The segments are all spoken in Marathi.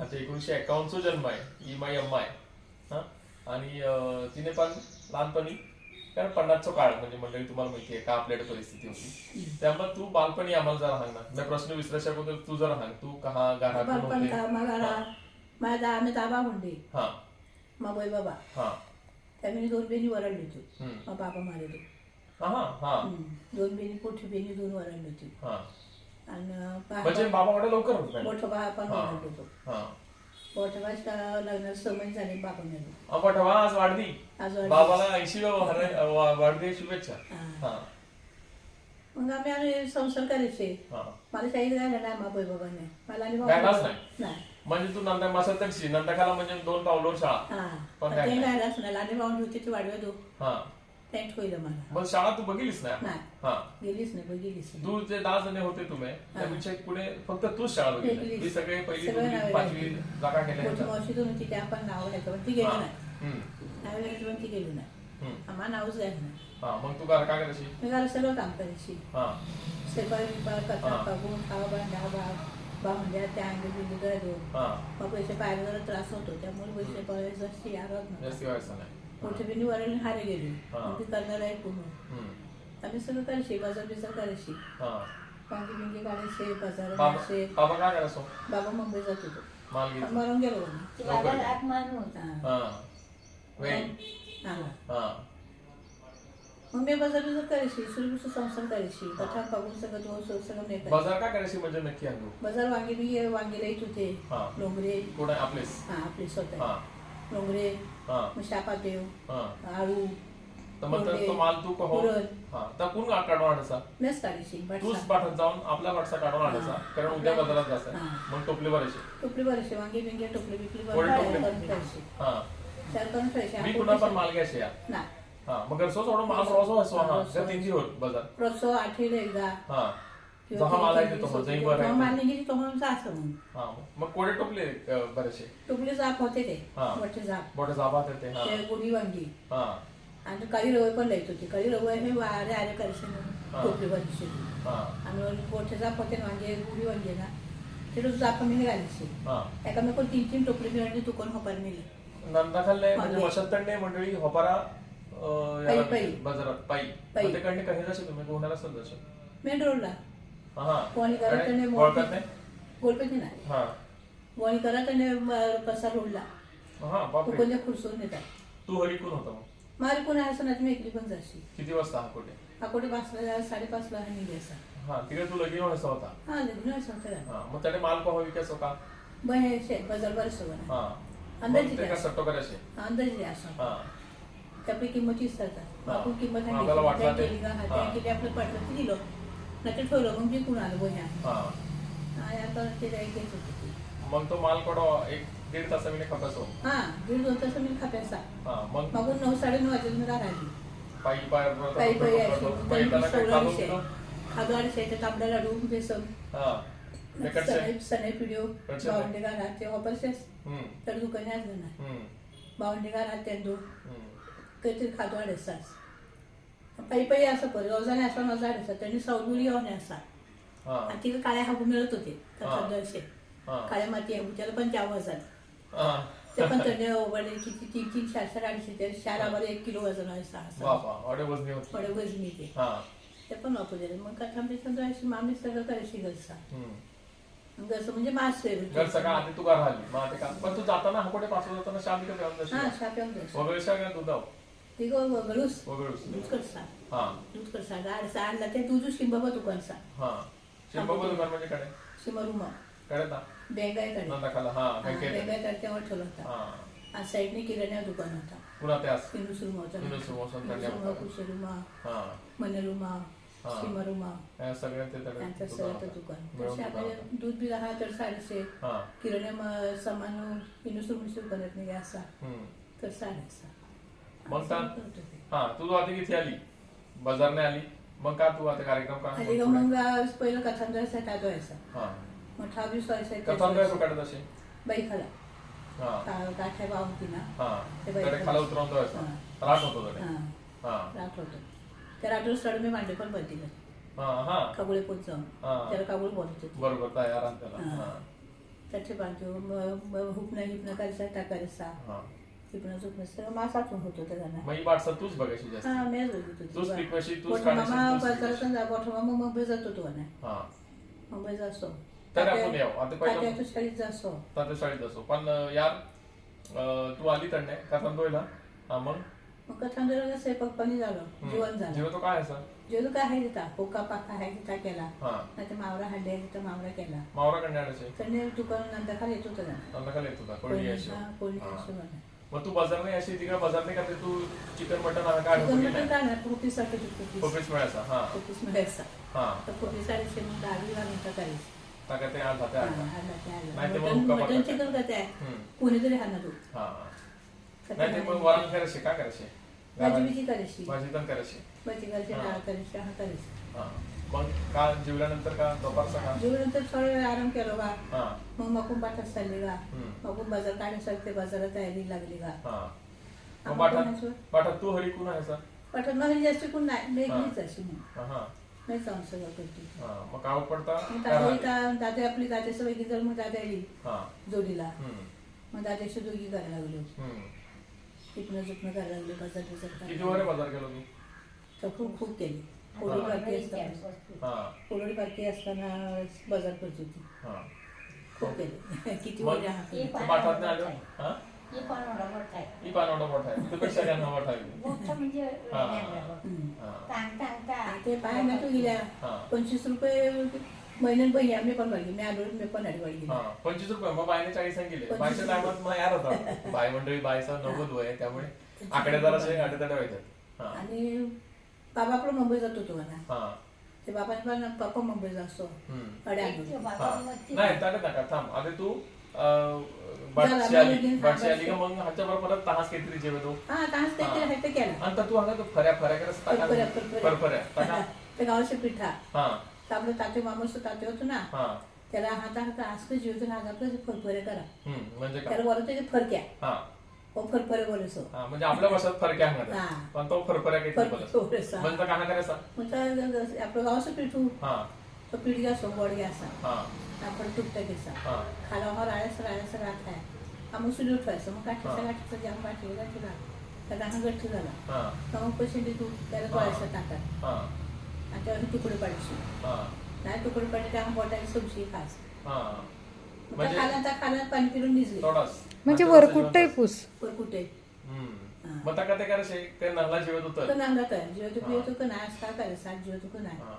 अच्छा एकोणीशे एक्कावन्नचा जन्म आहे इमाई अम्मा आहे. हा? आणि तिने पण लहानपणी कारण पन्नासचा काळ म्हणजे मंडळी तुम्हाला माहिती आहे का आपल्याकडे परिस्थिती होती. त्यामुळे तू बालपणी आम्हाला जरा सांग ना. मी प्रश्न अगोदर तू जरा सांग तू कहा बालपण का मला माझा आम्ही दाबा हुंडे हा. माबोय बाबा. हा. त्यामुळे दोन बेनी वरडली होती. मग बाबा मारले हा हा. दोन बेनी पोठी बेनी दोन वरडली होती हा. म्हणजे बा- बाबा मोठे लवकर होत नाही मोठा बा पण हा. होतो. हा. लग्नात झाले बाबा आज वाढदी आज वाढदिवस. बाबाला ऐंशी वाढदी शुभेच्छा. हा. हा. मग आम्ही आम्ही संसार करायचे. हा. मला शाहीद गायला नाही माबोय बाबाने. मला आणि गायलाच बाबा नाही? नाही. म्हणजे तू नंदा मसतशी नंदाखाला म्हणजे दोन पावलं शाळा. हा. पण ते काय- गायलाच नाही. लाली बावून होती ती वाढव्या दो हा. ठेवलं मला मग शाळा तू बघितलीस नाही हा. गेलीच नाही बघितलीच नाही तू जे दहा जण होते तुम्ही त्यापेक्षा पुढे फक्त तूच शाळा बघितली. ती सगळे पहिली सगळं दुसरी नावे पाचवी. जागा केल्या मोठी आहेत. मावशी दोन होती त्या पण नाव घ्यायचं पण ती गेली हा. नाही. हम्म, नाव घ्यायचं पण ती गेली नाही. हम्म. आम्हाला नावच घ्यायचं नाही. हा मग तू काय करायची मी घरात सगळं काम करायची. हा. बिपाक कथा हा. पागून खावा त्या हा. मग पैसे पाहायला जरा त्रास होतो. त्यामुळे पैसे पाहायला जास्त जास्ती व्हायचं नाही. मोठे वरली हारे गेली हा. मग ती करणार आहे पूर्ण हम्म, आम्ही सगळं करायची बाजार बिजार करायची. हा. वांगी बिंगी काढायचे बाजार बाबा मुंबई जात होतो. मरून गेलो. अपमान होता. हा. हा. हा. हा बाजार बिजार करायची सुरक्षित संसार करायची कथा पागून सगळं दोन सगळं करायची. बाजार काय करायची म्हणजे नक्की आणू? बाजार वांगी बिंगी वांगीला येत होते. हा. डोंगरे कोण हा आपले स्वतः हा. डोंगरे हा. मग शापादेव हा. आळू तर माल तू कहो. हा. तर कोण काढून आणायचा मेस काढायची तूच बटसा पाठत जाऊन आपला वाटसा काढून आणायचा. कारण उद्या बाजारात जायचं. मग टोपली भरायची. टोपली भरायची वांगी बिंगी टोपली टोपले. ठेवायची. हा. मी पुन्हा पण माल घ्यायचे या. हा. मग घरचो सोडून माल रोजो असो हा. त्या होत बाजार. एकदा. हा. किंवा जहा माल आहे तीन- तो तीन- जही तीन- बर तेव्हा आहे माल निघेली तो म्हणून असं म्हणून. हा मग कोडे टोपले अं, बरेचसे. टोपली जाप होते ते हा. मोठे जाप. मोठे जाबात येते हा. ते गुढी वांगी हा. आणि काळी रवय पण लिहित होती. काळी रवय हे वारे आरे करायचे हा. म्हणून टोपली हा. आणि मोठे जाप होते ना वांगे गुढी वांगे ना ते रोज जाप मी घालायची हा. एका मी पण तीन तीन टोपली मिळाली दुकान होपार नेली. नंदाखालने म्हणजे मागे. वसंतने मंडळी होपारा अं, याला पायी, पायी. बाजारात पायी पायी. मग ते काही जाशील तुम्ही? कोणाला जाशील मेन रोडला. ओळखत नाही गोलपेटी नाही? हा. कोणी करत आणि कसा रोडला हा कोणत्या खुरसून येतात तू हरी कोण होता मारी कोणी असं नाही मी एकली पण जाशी किती वाजता कोठे? अकोटे पाचला साडेपाचला निघे असा. हा तिकडे तू लगीन व्हायचा होता. हा लग्न असं होतं. हा मग त्याने माल पाहावा विकायचो का बहे शे बाजार बरं सगळं हा. अंदाजे. का सट्टो करायचे? अंदाजे असं. हा. त्यापळी किंमत विसरतात. हा. आपण किंमत ते- केली का? हा. त्या केली आपलं पडलं दिलं. नाही ते ठेवलं मग जिंकून आलं हा. आणि आता ते काही घेत होते. मग तो माल कडो एक दीड तासाने खपायचो हा दीड दोन तास मी खाप्याचा. हा मग? मागून नऊ साडे नऊ वाजेला मी राहिली पायी पाय काही यायची मग येताना काही सवडा विषय बिलो? खादो अडीचशे तांबडा लाडू बेसन. हा. ते कडचे सने सने पिडिओ कडचे बावंडे घालात ते वापरसेस हम्म. तर दुकाने आज ना हम्म. बावंडे घालात ते दो हम्म. काहीतरी पायी पायी असं कर रोजाने असं माझा अडीचा त्यांनी सवलुरी येऊन असा. हा. आणि तिकडे काळ्या हाबू मिळत होते. दरशे. काळ्या माती हाबू त्याला पण त्या वजन. ते पण त्यांनी ओबडले किती तीन तीन चार चार अडीचशे ते चार एक किलो वजन होती थोडे वजनी ते हा. ते पण वापरले. मग कथा बिथं अशी मामी सगळं करायची हम्म. घरचं म्हणजे मास आधी तू घर राहिली का? पण तू जाताना हाकोटे पाचवा जाताना शांती का हा वगैरे सगळ्या दुधाव ती गो वगळूस वगळूस हा. ते शिंबाबा दुकानसा हा. शिंबाबा दुकान म्हणजे कडे? शिमरुमा. कडे ना? बेंगायकडे नंदा खाला हा बँकेत बेंगायकडे तेव्हा ठेवला होता. हा. आज साईडने किराणा दुकान होता. पुन्हा त्यास किनुसुरुमा होता. किनुसुरुमा. कुशेरुमा हा. मनरुमा हा. शिमरुमा. या सगळ्या ते तडे सगळं. दुकान. मिळून तसे आपल्याला. दूध बी हा तर साडेशे हा. किराणा म- सामान किनुसुर मिसुर करत नाही असा. हम्म. तर साडेसा मग असं का-. हा तू आता किती आली बाजारने आली मग का तू आता कार्यक्रम का आली मग पहिलं कथांदराचा टाटो व्हायचा हा. मग ठावीस तू काढत असे बाई खाला हा. का- गाठ्या भाव होती ना हा. ते खाला उतरवून. राट होतो हा. रात होतं. त्या सड मी मांडे पण बनतील हा हा. काबुळे पोच. त्याला काबुळ बोलत होते. बरोबर तयार त्याला. त्याचे बांधतो हुकणं हिपणं करायचं टाकायचा होतो त्याला मग ही वाटचाल तूच बघायची जास्त. हा मी बघित तूच होती पिकवायची, तूच मोठा काढायची, मामा तूच बाजारातून जा मोठा मामा मुंबई जातो तो ना हा. मुंबई जातो तर आपण यावं. आता पहिलं- तात्या तू शाळेत तर असो पण अं, यार अं, तू आली तर नाही. का हा मग? मग कथांजरा स्वयंपाक पाणी झालं. जेवण झालं. तो काय असा जेवण काय आहे तिथं. पोका पाका आहे तिथं केला. हा. नाही तर मावरा हल्ले तिथं मावरा केला. मावरा कन्याडाचे त्यांनी दुकान नंतर खाली येत होतं ना नंदा येत होता. कोणी हा, कोणी. असं म्हणा. मग तू बाजार नाही अशी तिकडे बाजार नाही का ते चिकन मटन आणा काय? चिकन मटन कोटीसाठी कोटीस कोपीस मिळायचा हा. कोटीस मिळायचा. हा. तर आलीशे मग दहावी घालून टाकायची टाका ते आज हाते. नाही ते मग मटन. चिकन. कोणीतरी ना तू हा. नाही ते मग वरण करायचे काय करायचे? भाजी बिजी करायची. भाजी पण करायची. भाजी हा. डाळ करायची हा करायची. हा. मग का जेवल्यानंतर का दुपारचा का? जेवल्यानंतर थोडा वेळ आराम केला बा. हा. मग मकून बाटात चालली गा हम्म. मकून बाजार काढण्यासाठी ते बाजारात तयारी लागली हा. मग आपण पाठात कोणाचं? पाठात तू हरी कोण आहे असा पाठात मला जास्त कोण नाही. मी. एकलीच अशी मी हा नाही जाऊन सगळं करते. हा मग काय पडता? मग काय दादा? का दादा आपली दादाचं वैकी जर मग दादा हा. जोडीला हम्म. मग दादाशी दोघी करायला लागलो. हम्म. चुकणं करायला लागलो बाजार बिजार किती करायला वरे लागलो. बाजार केलो तर खूप खूप केली. पोळी बारकी असताना. हा. असताना करत होती. हा. खूप केली. किती मग वजा हा केली. तू पाठात नाही आलो? हा? हे पानवडा मोठा आहे. तुपेक्षा मोठा आहे. हम्म. हा. ते पाय ना तू गेल्या. हा. पंचवीस रुपये महिन्यात बही आम्ही पण वाढली. मी आलो मी पण अडवाडी गेली हा. पंचवीस रुपये. मग बायने चाळीस पंचवीस बायच्या टायमात मग यार होता. बाय मंडळी बायचा नव्वद वय आहे, त्यामुळे आकडे व्हायचे. हा. आणि बाबा आपलं मुंबई जातो तो ना हा. ते पण पप्पा मुंबईला असतो. हम्म. बाबा हा. ती- नाही ताकद नका थांब. आता तू अं, बाटशी झाला, आली. मला बाटशी आली का मग? ह्याच्या बरोबर परत तास काहीतरी जेवतो. हा तास ते केलं आहे ते केलं. आणि तर तू आता तू फऱ्या फऱ्या करत फरफऱ्या, फरफऱ्या. फरफऱ्या. टाका. ते गावाचे पिठा. हा. तर आपलं ताते मामाचं ताते होतं ना. हा. त्याला हाता हाता असं जेवतो ना आज आपलं फरफरे करा. हम्म. म्हणजे काय? त्याला बोलतो ते फरक्या. हा. फरफरे हा म्हणजे आपल्या भाषेत फरक आहे हा. म्हणा पण तो फरफऱ्या बोलत फरफरे करायचा आपलं गावाचं पिठू हा। तो पीठ गोड घ्यायचा हा। आपण तुपटा घ्यायचा हा। राळ्याचं राळ्याचं राहत आहे आम्ही सुरू उठवायचं मग. गाठीचा गाठीचा जाम गाठीला त्याला हा गठ्ठ झाला हा तर मग पैसे तू त्याला ताटात हा। आणि त्यावर तुकडे पाडायचे हा। नाही तुकडे पाडले त्या बोटाने सब्जी खास। हा। म्हणजे खाला खाला पाणी पिरून निजले म्हणजे वरकुट्टे पूस. पर कुठे हम्म. हा. मग ते करायचे ते नहला जेवत तो होतं काय जेव्हा तू. पिवतो का नाही असं काय करायचं सात जेव्हा तू का नाही हा.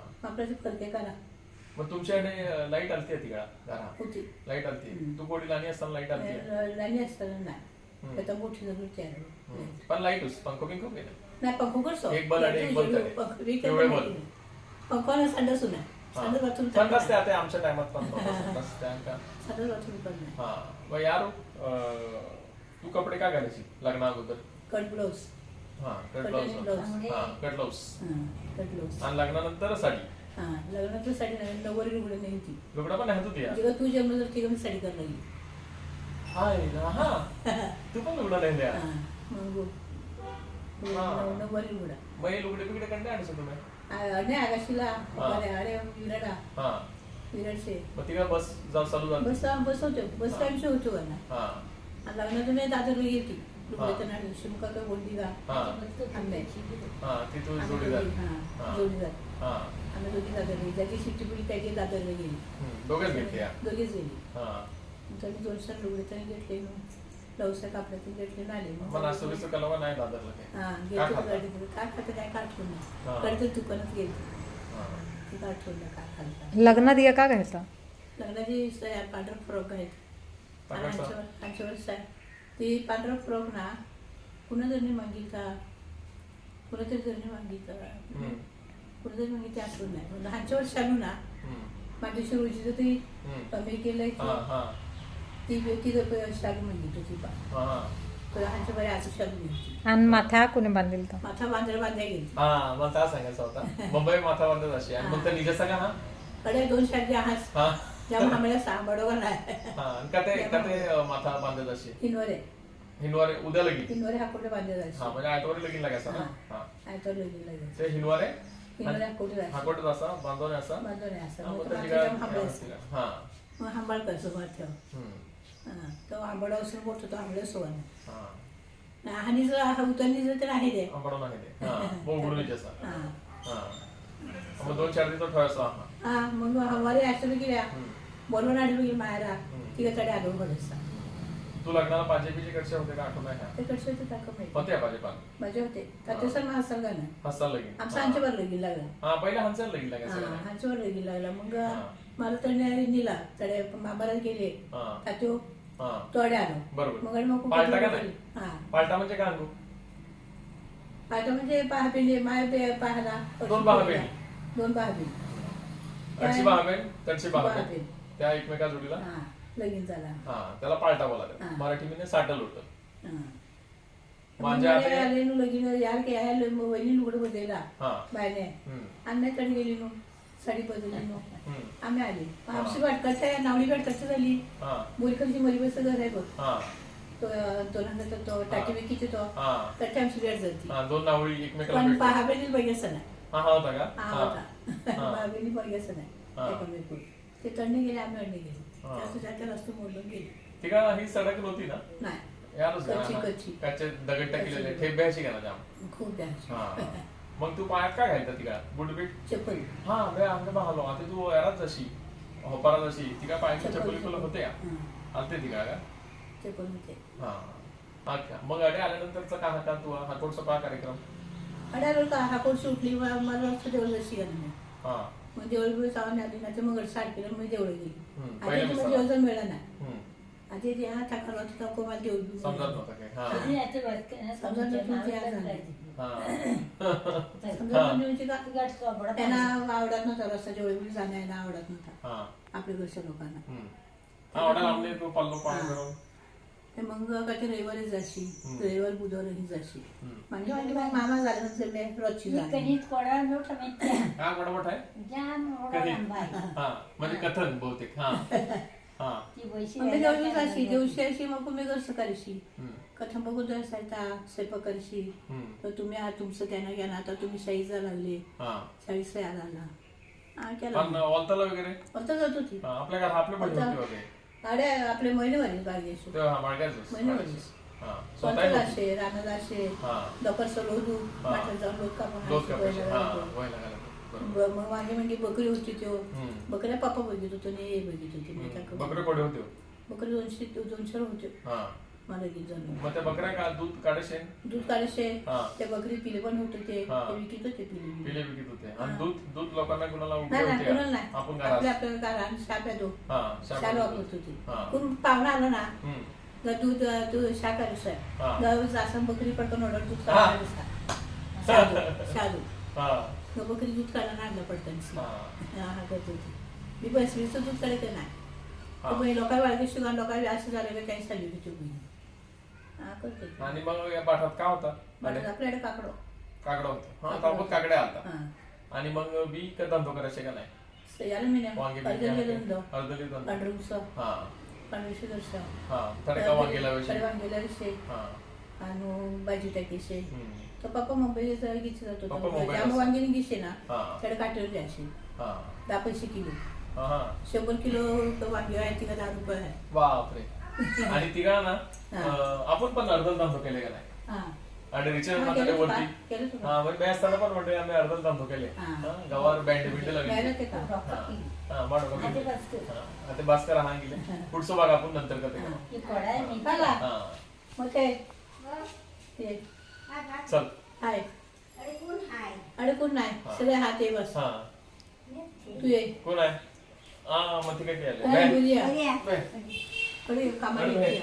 मग तुमच्याकडे लाइट आलती आहे तिकडा? घरा. होती. लाइट आलती. तू असताना लाइट आलती? आहे. राणी असताना नाही. आता मोठी. पण लाइट होस पंखो बिंखो केलं नाही पंखो एक आणि एक तरी. पंखो संडास संडास आता आमच्या टायमात पण हा. मग यार? तू कपडे काय घालायची लग्ना अगोदर? Cut blouse. हा कट कट ब्लाऊज हा कट ब्लाऊज. Cut blouse. आणि लग्नानंतर साडी. हा लग्नाची साडी नाही नवरी लुगडे नाही होती. लुगडा पण आहे तुझी जेव्हा तू जन्म जर तिघं मी साडी करायला लागली. हाय ना, हा. तू पण लुगडा नाही द्या हा मग हा. नवरी लुगडा मग हे लुगडे बिगडे कंटे आणतो तुम्ही आ- नाही आकाशीला हा. अरे अरे विराडा. हा. मग ती काय बस जाऊ चालू झाली? बस बस होते. बस. टाइमचे होतो का ना हा. आणि दादर गेली लुगड्याच्या नाडी शिमका काय बोलली का हा. आंब्याची हा ती दोघी- हा. हा, जोडीदार हा. आम्ही दोघी दादर गेली. ज्याची शिट्टी पुढी त्याची दादरला गेली. दोघेच घेतले दोघीच गेली. हा. तर दोन चार लुगडे तरी घेतले. लवसा घेतले आले. मग का नाही दादरला हा घेतलं काय खातं काय. नाही कडतं दुकानात गेली खालता लग्नात या का घालता लग्नाची सया पांढरा फ्रॉक आहेत. आणि पांढरा फ्रॉक? आमच्यावर आमच्यावर साय ती पांढरा फ्रॉक ना कुणा जणी मागिल का? कुणा तरी जणी मागिल का हम्म, कुणा जरी मागिल ते आठवण नाही. ह्यांच्यावर शालू ना हम्म, माझ्या रोजीचं ती हम्म. अमेरिकेला हा हा. ती ती शालू मागित होती बा. हा हा. तर बऱ्या आधी शालू घ्यायची आणि माथा कोणी बांधील तर? माथा बांधायला गेली. हा मला त्या सांगायचं होता. मुंबई माथा वाटत अशी. आणि मग ते निघायचा का हा? कडे दोन शाली आहात. हा. ज्यामुळे आम्हाला सांभाळवा नाही. हा आणि का ते का ते अं, माथा बांधत अशी? हिनवरे. हिनवारे उद्या लगीन. हिनवरे हाकोटे बांधले हा जायचे म्हणजे आठवडे लगीन लागायचा ना? हा. आयतो लगीन लागायचं. ते हिनवारे? हिनवरे हाकोटे जायचे? हाकोटत असा? बांधवणे असा. बांधून आहे. असं हा, मग काय- हांबळे. हा हम्म. हां तो आंबडावसून मोठं तो आंबड्या सोबत हा. आणि जर हा उतरणी जर तर आहे ते. आंबडो नाही ते. हा बोगडून जसा हां. हा. मग दोन चार दिवस ठेवायचा हा. हां मग गेल्या. बोलवून आली गेली मायरा. तिकडे आलो बरंचसा तू लग्नाला पाजेबीचे कडचे होते का आठवण आहे का? ते कसे होते टाकं माहिती होते भाजीपाल? माझे होते. का ते सर महासाल गाणं हसता लगीन आमचं आमच्या बरं लगीन लागला. हा पहिला हंसायला लगीन लागायचं हां का लगीन लागला. मग. मला तडे नेला. तडे मामाला गेले. का तो हा. आलो. बरोबर. मग मग पालटा का नाही? हां. पालटा म्हणजे काय पालटा म्हणजे पहापिंडी माय पे पाहला दोन भावाबहिणी. दोन कडची बहाबेन कडची बहाबेन बहाबेन. त्या एकमेका जोडीला? हां लगीन झाला. हा त्याला पालटा बोला हा. मराठी मध्ये साठल होतं. हां. माझ्या मग हाते- आले नु लगीन यार के मग वहिनी लुगडं बदलला हा. बायने हम्म. अन्नाकडे गेली नो साडी बदलली नो. आम्ही आले. आमची वाटकट आहे? नावडी वाटकट झाली? बोरीकडची मरीबस घर आहे बघ. हा. तो तो नंतर तो टाकी विकीचे तो. हा. कट्टे आमची वेळ जाती. हा दोन नावळी एकमेकाला पण भेटतात. पहाबेली बघायचं नाही. हा हा होता का? हा हा. होता. हा. पहाबेली बघायचं नाही. एकमेकून. ते तंडे गेले आम्ही अडणे गेलो. त्याचं त्याच्या रस्ते मोडून गेले. ती का ही सडक नव्हती ना? नाही. यारच कच्ची, का? कच्ची. कच्चे. दगड टाकलेले कच्ची. ठेब्याशी का ना जाम खूप मग तू पायात काय घालता तिका बुटबीट चप्पल. हा बे आमच्या पाहलो आता तू याराच जशी होपारा जशी ती काय पायाची. चपली तुला होते. का? आलते ती का? होते. हा. अच्छा. मग अडे आल्यानंतरचा का हातात तू? हातोडचा पहा कार्यक्रम. अड्यावर का? हा कोण सुटली मग मला देवळ गेलं नाही. हा. मग देवळ बिवळ जाऊन आली ना तर मग साठ केलं मग देवळ गेली हम्म, पहिल्या मग मिळालं नाही आता ते हा टाकाला होता तो कोमाला बिवळ समजत. नव्हतं काय हा आधी समजा तुमची आज. हा हा. म्हणजे म्हणजे का सोबडा त्यांना आवडत नव्हता रस्ता बिवळ जाण्याला आवडत नव्हता हा आपल्या घरच्या लोकांना हम्म. हा ऑर्डर तू पल्लो पाणी. करून ते मग का ते रविवारी जाशी हम्म. रविवार बुधवारही जाशी. म्हणजे म्हणजे मग मामा झाला नंतर मी रोजची मी माहिती आहे. हा बडबट आहे. हा म्हणजे कथन बहुतेक हा ती वैशी देवळी जाशी देवशी अशी मग मी घर सकाळशी हम्म, कथम बघून जायचा स्वयंपाक करशी तर तुम्ही आ- तुमचं त्यानं घ्या ना आता तुम्ही शाळीचा लागले. हा. शाळी सया लागला हा केला. पण ओलताला वगैरे? होता जात होती. हा, आपल्या घरात आपले होता. गाड्या आपले महिनेवारी बागे असो तेव्हा हा माळग्याच महिनेवारी हा स्वतः स्वतः जाशे राणा जाशे हा. लवकर सलो दू हा. माठात जाऊन लोक कापून ब- मग मागे म्हणजे बकरी होती तो हम्म. बकऱ्या पप्पा बघित होतो ने हे बघित होती. त्या बकरे कोडे होते. बकरी दोनशे दोनशे होते हा मला जणू मग त्या बकऱ्या का दूध काढेशे दूध काढायचे हा. त्या बकरी पिले पण होते ते हा. ते विकत होते पिले बिले. पिले विकत होते आणि हा. दूध दूध लोकांना कुणाला नाही नाही होते कुणाला का? नाही आपण आपल्या घरात आपल्याला आणि हा शाप शाल वापरतो. वापरत होती हा. कोण पाहुणा आला ना हम्म. तर दूध अं, तू सर हा. दररोज असं बकरी पडकन ऑर्डर दूध. काढायला शादू शादू हा मग बकरी दूध काढायला आणलं हा. करत होती मी बसवीचं दूध काढते नाही? हा. बहीण लोकांना वाळगे शुगर लोकांना असं झालं काही हा करते आणि मग या पाठात का होता? आपल्याकडे काकडो. काकडा होता. हा काकड्या आलता. आणि मग बी का धंदो करायचे का नाही? याला मी नाही अर्धली धंदो पांढरं उसळ हा. हा तडका वांगेला विषय. वांगेला विषय. हा. आणि भाजी टाकीशे. तर पप्पा मुंबईत गिचे जात पप्पा होता. मुंबईला त्यामुळे वांगे गिशे ना हा. त्याला काटेवर द्यायचे हा. दहा पैसे किलो हा शंभर किलो तो वांगे आहे तिला दहा रुपये आहे. बापरे. आणि तिघा ना हा. अं, आपण पण अर्धन धंदो केले का नाही? हा. आणि रिचार्ज हा, मात्र केलं वरती. का? केलं का? हा मग मी असताना पण म्हणते आम्ही अर्धन धंदो केले. हा. हा, गावावर बँड बिंड लागली ते का? हा. हा. हा, भास्कर हा गेले. पुढचं भाग आपण नंतर करते. हा. ती कोडा आहे मी. बघा. हा. मग काय ते चल. हाय. अरे कोण हाय? अडकून नाही. हा. सगळे हात आहे बस. हा. तू ये. कोण आहे? हा मग ती काय काय? अरे कामाला येते.